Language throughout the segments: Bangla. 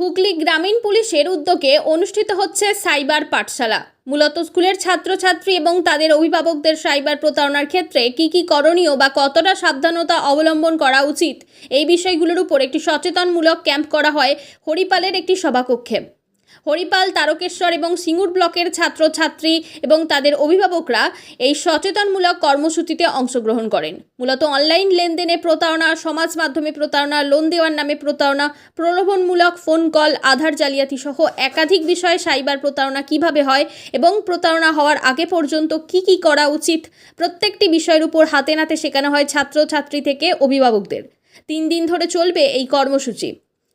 হুগলি গ্রামীণ পুলিশের উদ্যোগে অনুষ্ঠিত হচ্ছে সাইবার পাঠশালা। মূলত স্কুলের ছাত্রছাত্রী এবং তাদের অভিভাবকদের সাইবার প্রতারণার ক্ষেত্রে কি কি করণীয় বা কতটা সাবধানতা অবলম্বন করা উচিত, এই বিষয়গুলোর উপর একটি সচেতনমূলক ক্যাম্প করা হয় হরিপালের একটি সভাকক্ষে। হরিপাল, তারকেশ্বর এবং সিঙ্গুর ব্লকের ছাত্রছাত্রী এবং তাদের অভিভাবকরা এই সচেতনমূলক কর্মসূচিতে অংশগ্রহণ করেন। মূলত অনলাইন লেনদেনে প্রতারণা, সমাজ মাধ্যমে প্রতারণা, লোন দেওয়ার নামে প্রতারণা, প্রলোভনমূলক ফোন কল, আধার জালিয়াতি সহ একাধিক বিষয়ে সাইবার প্রতারণা কীভাবে হয় এবং প্রতারণা হওয়ার আগে পর্যন্ত কি কি করা উচিত, প্রত্যেকটি বিষয়ের উপর হাতে নাতে শেখানো হয় ছাত্রছাত্রী থেকে অভিভাবকদের। তিন দিন ধরে চলবে এই কর্মসূচি।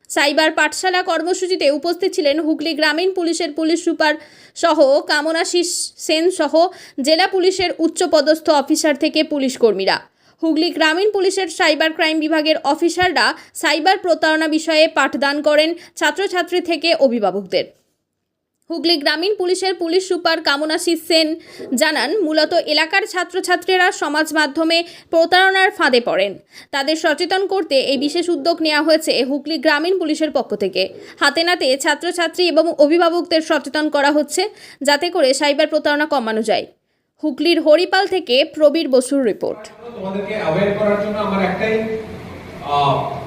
সাইবার পাঠশালা কর্মসূচিতে উপস্থিত ছিলেন হুগলি গ্রামীণ পুলিশের পুলিশ সুপার সহ কামনাশিস সেন সহ জেলা পুলিশের উচ্চপদস্থ অফিসার থেকে পুলিশ কর্মীরা। হুগলি গ্রামীণ পুলিশের সাইবার ক্রাইম বিভাগের অফিসাররা সাইবার প্রতারণা বিষয়ে পাঠদান করেন ছাত্রছাত্রী থেকে অভিভাবকদের। হুগলি গ্রামীণ পুলিশের পুলিশ সুপার কামনাশিস সেন জানান, মূলত এলাকার ছাত্রছাত্রীরা সমাজ মাধ্যমে প্রতারণার ফাঁদে পড়েন। তাদের সচেতন করতে এই বিশেষ উদ্যোগ নেওয়া হয়েছে হুগলি গ্রামীণ পুলিশের পক্ষ থেকে। হাতে নাতে ছাত্রছাত্রী এবং অভিভাবকদের সচেতন করা হচ্ছে, যাতে করে সাইবার প্রতারণা কমানো যায়। হুগলির হরিপাল থেকে প্রবীর বসুর রিপোর্ট।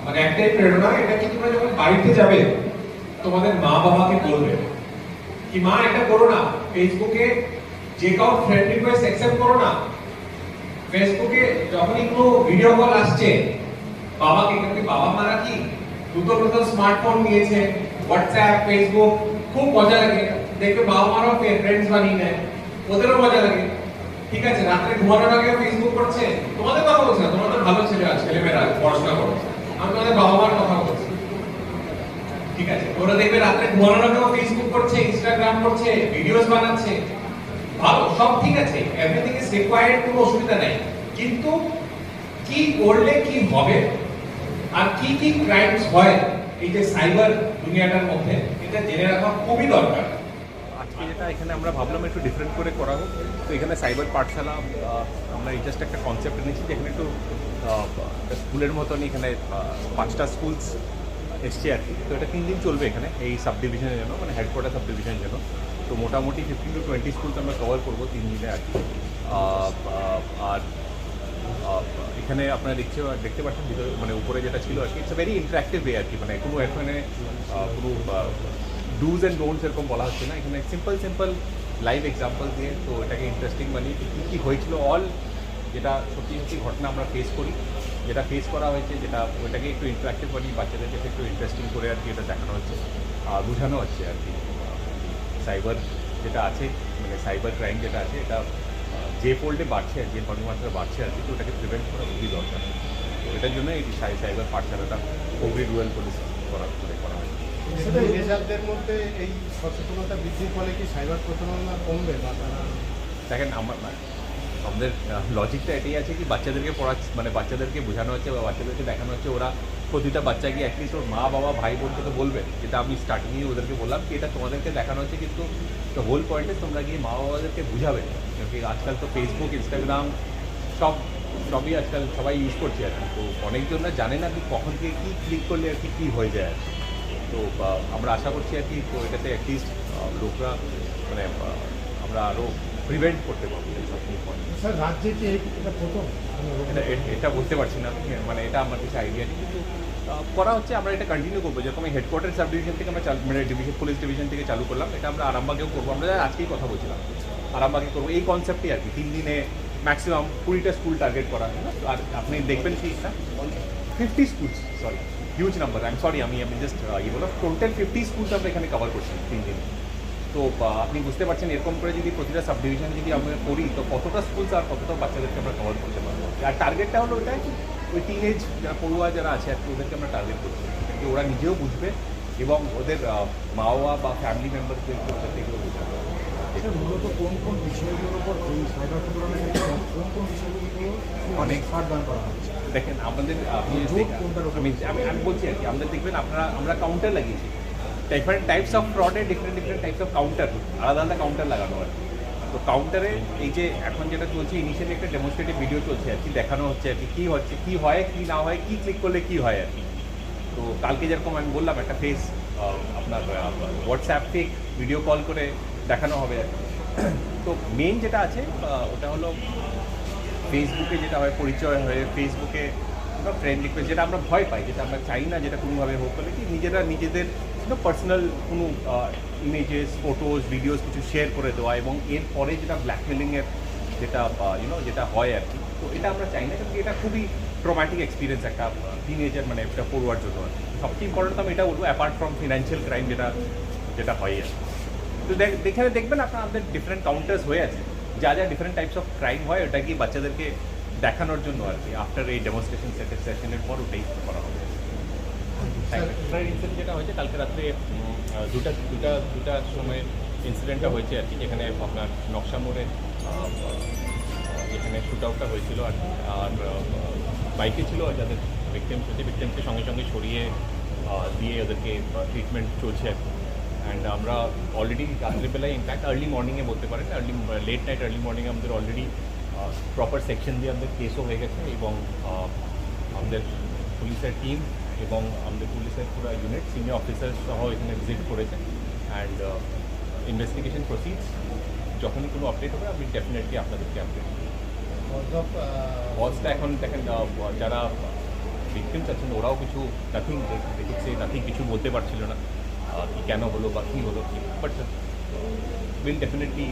মানে তোমাদের মা বাবাকে বলবে। কি মা এটা করো না ফেসবুকে যে কাউ ফ্রেন্ড রিকোয়েস্ট অ্যাকসেপ্ট করো না ফেসবুকে যখনই কোনো ভিডিও কল আসছে বাবাকে কিন্তু বাবা মারা কি নতুন নতুন স্মার্টফোন নিয়েছে হোয়াটসঅ্যাপ ফেসবুক খুব মজা লাগে দেখবে বাবা মারাও ফ্রেন্ডস বানিয়ে নেয় ওদেরও মজা লাগে ঠিক আছে রাত্রে ঘুমানোর আগে ফেসবুক করছে তোমাদের কথা বলছি না তোমাদের ভালো ছেলে আছে ছেলেমেয়েরা পড়াশোনা করছে আমি তোমাদের বাবা মার কথা বলছি ঠিক আছে, ওরা দেখবে রাত্রে ঘুমানোর আগেও ফেসবুক করছে ইনস্টাগ্রাম করছে ভিডিওস বানাচ্ছে। ভালো, সব ঠিক আছে এভরিথিং ইজ রিকোয়ার্ড কোনো অসুবিধা নাই। কিন্তু কি করলে কি হবে আর কি কি ক্রাইমস হয়, এই যে সাইবার দুনিয়াটার মধ্যে, এটা জেনে রাখা খুবই দরকার। যেটা এখানে আমরা ভাবলাম একটু ডিফারেন্ট করে করা হোক তো এখানে সাইবার পাঠশালা আমরা এই জাস্ট একটা কনসেপ্ট এনেছি যেখানে একটু স্কুলের মতন এখানে পাঁচটা স্কুলস এসছে আর কি। তো এটা তিন দিন চলবে এখানে, এই সাব ডিভিশনের জন্য মানে হেডকোয়ার্টার সাব ডিভিশনের জন্য। তো মোটামুটি ফিফটিন টু টোয়েন্টি স্কুল তো আমরা কভার করব তিন দিনে আর কি। আর এখানে আপনারা দেখতে দেখতে পাচ্ছেন ভিতরে মানে উপরে যেটা ছিল আর কি ইটস ভেরি ইন্টারাক্টিভ ওয়ে আর কি মানে কোনো এখানে কোনো ডুজ অ্যান্ড ডোন্টস এরকম বলা হচ্ছে না। এখানে সিম্পল সিম্পল লাইভ এক্সাম্পল দিয়ে তো এটাকে ইন্টারেস্টিং বানিয়ে কী কী হয়েছিল অল যেটা সত্যি সত্যি ঘটনা আমরা ফেস করি। যেটা ফেস করা হয়েছে যেটা ওটাকে একটু ইন্টারাক্টিভ বানিয়ে বাচ্চাদেরকে একটু ইন্টারেস্টিং করে আর কি এটা দেখানো হচ্ছে। আর বোঝানো হচ্ছে আর কি। সাইবার যেটা আছে মানে সাইবার ক্রাইম যেটা আছে এটা যে ফোল্ডে বাড়ছে আর যে ঘটনামাত্রা বাড়ছে আর কি তো ওটাকে প্রিভেন্ট করা খুবই দরকার। তো এটার জন্য এই সাই- সাইবার পাঠশালাটা হুগলি রুয়েল পুলিশ করা করে করা হয়েছে। মধ্যে এই সচেতনতা বৃদ্ধির ফলে কি সাইবার প্রতারণা কমবে বা তারা দেখেন আমার মানে আমাদের লজিকটা এটাই আছে কি বাচ্চাদেরকে পড়াচ্ছে মানে বাচ্চাদেরকে বোঝানো হচ্ছে বা বাচ্চাদেরকে দেখানো হচ্ছে। ওরা প্রতিটা বাচ্চাকে অ্যাটলিস্ট ওর মা, বাবা, ভাই বোনকে তো বলবে, যেটা আমি স্টার্টিংয়ে ওদেরকে বললাম কি এটা তোমাদেরকে দেখানো হচ্ছে কিন্তু দ্য হোল পয়েন্টে তোমরা গিয়ে মা বাবাদেরকে বুঝাবে কি আজকাল তো ফেসবুক ইনস্টাগ্রাম সব, সবই আজকাল সবাই ইউজ করছে আর তো অনেকজনরা জানে না কি কখন থেকে কী ক্লিক করলে আর কি, কী হয়ে যায় আর তো আমরা আশা করছি আর কি, তো এটাতে অ্যাটলিস্ট লোকরা মানে আমরা আরও প্রিভেন্ট করতে পারব স্যার রাজ্যে এই- এটা প্রথম। এটা বলতে পারছি না মানে এটা আমার কিছু আইডিয়া নেই। কিন্তু করা হচ্ছে আমরা এটা কন্টিনিউ করব যেরকম হেডকোয়ার্টার সাব ডিভিশন থেকে আমরা চালু মানে ডিভিশন পুলিশ ডিভিশন থেকে চালু করলাম এটা আমরা আরামবাগেও করব। আমরা আজকেই কথা বলছিলাম আরামবাগে করব। এই কনসেপ্টই আর কি তিন দিনে ম্যাক্সিমাম কুড়িটা স্কুল টার্গেট করা হয় না? আর আপনি দেখবেন কি না fifty schools sorry huge number I am sorry আমি আমি জাস্ট ইয়ে বললাম টোটাল ফিফটি স্কুলস আমরা এখানে কভার করছি তিন দিনে। তো আপনি বুঝতে পারছেন এরকম করে যদি প্রতিটা সাব ডিভিশন যদি আমরা করি তো কতটা স্কুলস আর কতটা বাচ্চাদেরকে আমরা কভার করতে পারব? আর টার্গেটটা হলো ওটাই ওই টিন এজ যারা পড়ুয়া যারা আছে আর কি ওদেরকে আমরা টার্গেট করছি। যে ওরা নিজেও বুঝবে এবং ওদের মা বাবা বা ফ্যামিলি মেম্বারদের এগুলো বোঝাবে এটা মূলত কোন কোন বিষয়গুলোর উপর এই সাইবার কোন কোন বিষয়গুলো অনেক পাঠদান করা হচ্ছে? দেখেন আমাদের? আমি আমি আমি বলছি আর কি আমাদের দেখবেন আপনারা আমরা কাউন্টার লাগিয়েছি। Different types of ফ্রডে different different types of counter আলাদা আলাদা কাউন্টার লাগানো আর। তো কাউন্টারে এই যে এখন যেটা চলছে ইনিশিয়ালি একটা ডেমনস্ট্রেটিভ ভিডিও চলছে আর কি, দেখানো হচ্ছে আর কি, কী হচ্ছে, কী হয়, কী না হয়, কী ক্লিক করলে কী হয় আর কি তো কালকে যেরকম আমি বললাম, একটা ফেস আপনার হোয়াটসঅ্যাপ থেকে ভিডিও কল করে দেখানো হবে আর। তো মেন যেটা আছে ওটা হলো ফেসবুকে যেটা হয়, পরিচয় হয়ে ফেসবুকে ফ্রেন্ড রিকোয়েস্ট যেটা আমরা ভয় পাই, যেটা আমরা চাই না যেটা কোনোভাবে হোক বলে কি, নিজেরা নিজেদের পার্সোনাল কোনো ইমেজেস ফটোজ ভিডিওস কিছু শেয়ার করে দেওয়া এবং এরপরে যেটা ব্ল্যাকমেলিংয়ের যেটা ইউনো যেটা হয় আর কি। তো এটা আমরা চাই না এটা খুবই ট্রমাটিক এক্সপিরিয়েন্স একটা টিনেজার মানে একটা পড়ুয়ার জন্য। সবচেয়ে ইম্পর্টেন্ট আমি এটা বলব অ্যাপার্ট ফ্রম ফিনান্সিয়াল ক্রাইম যেটা যেটা হয় আর তো এখানে দেখবেন আপনার আমাদের ডিফারেন্ট কাউন্টার্স হয়ে আছে। যা যা ডিফারেন্ট টাইপস অফ ক্রাইম হয়, ওটা কি বাচ্চাদেরকে দেখানোর জন্য আর কি। আফটার এই ডেমনস্ট্রেশন সেটের সেশনের পর ওটাই করা হবে। ইনসিডেন্ট যেটা হয়েছে, কালকে রাত্রে দুটা দুটা দুটার সময় ইনসিডেন্টটা হয়েছে আর কি, যেখানে আপনার নকশা মোড়ে যেখানে শুট আউটটা হয়েছিল আর। আর বাইকে ছিল যাদের ভিকটিম হচ্ছে ভিকটিমকে সঙ্গে সঙ্গে সরিয়ে দিয়ে ওদেরকে ট্রিটমেন্ট চলছে আর অ্যান্ড আমরা অলরেডি রাত্রিবেলায় ইনফ্যাক্ট আর্লি মর্নিংয়ে বলতে পারেন আর্লি লেট নাইট আর্লি মর্নিংয়ে আমাদের অলরেডি প্রপার সেকশন দিয়ে আমাদের কেসও হয়ে গেছে এবং আমাদের পুলিশের টিম এবং আমাদের পুলিশের পুরো ইউনিট সিনিয়র অফিসার সহ এখানে ভিজিট করেছে। অ্যান্ড ইনভেস্টিগেশন প্রসিডস যখনই কোনো আপডেট হবে আমি ডেফিনেটলি আপনাদেরকে আপডেট বসটা এখন দেখেন যারা ভিকটিমস আছেন ওরাও কিছু নাথিং দেখছে নাথিং কিছু বলতে পারছিল না কি কেন হলো বা কী হলো but will definitely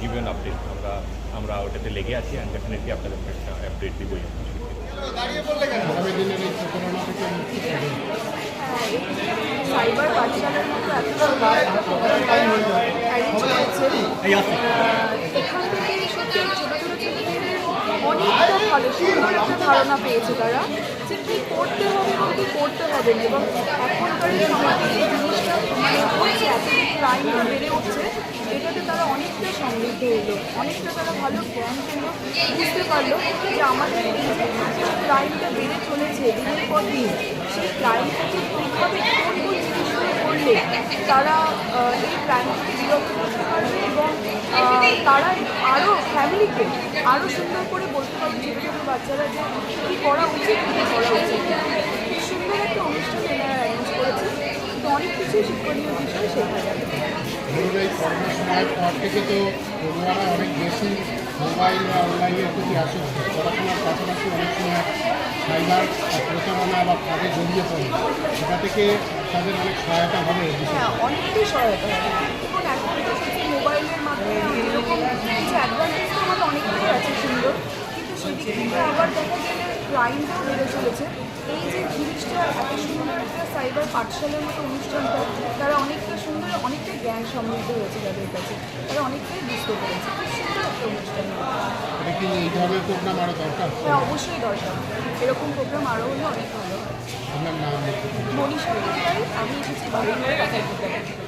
give an update আমরা আমরা ওটাতে লেগে আছি অ্যান্ড ডেফিনেটলি আপনাদের একটা আপডেট দিবই আগামী দিনের এই প্রতারণা থেকে মুক্তি পাবে সাইবার পাঠশালার মতো এখান থেকে সত্যি ছোটো ছোটো ছেলেমেয়েদের অনেকটা ভালো সুন্দর একটা ধারণা পেয়েছে তারা যে কী করতে হবে এবং কী করতে হবে না। এবং এখনকার এই সমাজে জিনিসটা মানে হচ্ছে এত ক্রাইমটা বেড়ে উঠছে। সমৃদ্ধ হলো। অনেকটা তারা ভালো জ্ঞান পেল, বুঝতে পারল যে আমাদের ক্রাইমটা বেড়ে চলেছে, দিনের পর দিন, সেই ক্রাইমটাকে কীভাবে কোন কোন জিনিসগুলো করলে তারা এই ক্রাইম থেকে বিরত করতে পারবে এবং তারা আরও ফ্যামিলিকে আরও সুন্দর করে বলতে পারবে ছোটো ছোটো বাচ্চারা যে কী করা উচিত, কী করা উচিত। সুন্দর একটা অনুষ্ঠান এনারা অ্যারেঞ্জ করেছে তো অনেক কিছুই শিক্ষণীয় বিষয় শেখা যাবে ধরুন এই সময়ের পর থেকে তো পড়ুয়ারা অনেক বেশি মোবাইল বা অনলাইনের প্রতি আসক্ত। পড়াশোনার পাশাপাশি অনেক সময় সাইবার প্রতারণা বা কাজে জড়িয়ে পড়ে। সেটা থেকে তাদের অনেক সহায়তা হবে হ্যাঁ অনেকটাই সহায়তা হবে। মোবাইলের অনেকটাই আছে সুন্দর। কিন্তু আবার দেখা গেলে ক্রাইমটাও বেড়ে চলেছে। এই যে জিনিসটা এত সুন্দর একটা সাইবার পাঠশালার মতো অনুষ্ঠানটা তারা অনেকটা সুন্দর অনেকটা জ্ঞান সমৃদ্ধ হয়েছে তাদের কাছে। তারা অনেকটাই বুঝতে পেরেছে। খুব সুন্দর একটা অনুষ্ঠান এই ধরনের প্রোগ্রাম আরও দরকার? হ্যাঁ অবশ্যই দরকার। এরকম প্রোগ্রাম আরও হলে অনেক ভালো মনীষ আমি এসেছি বাড়ির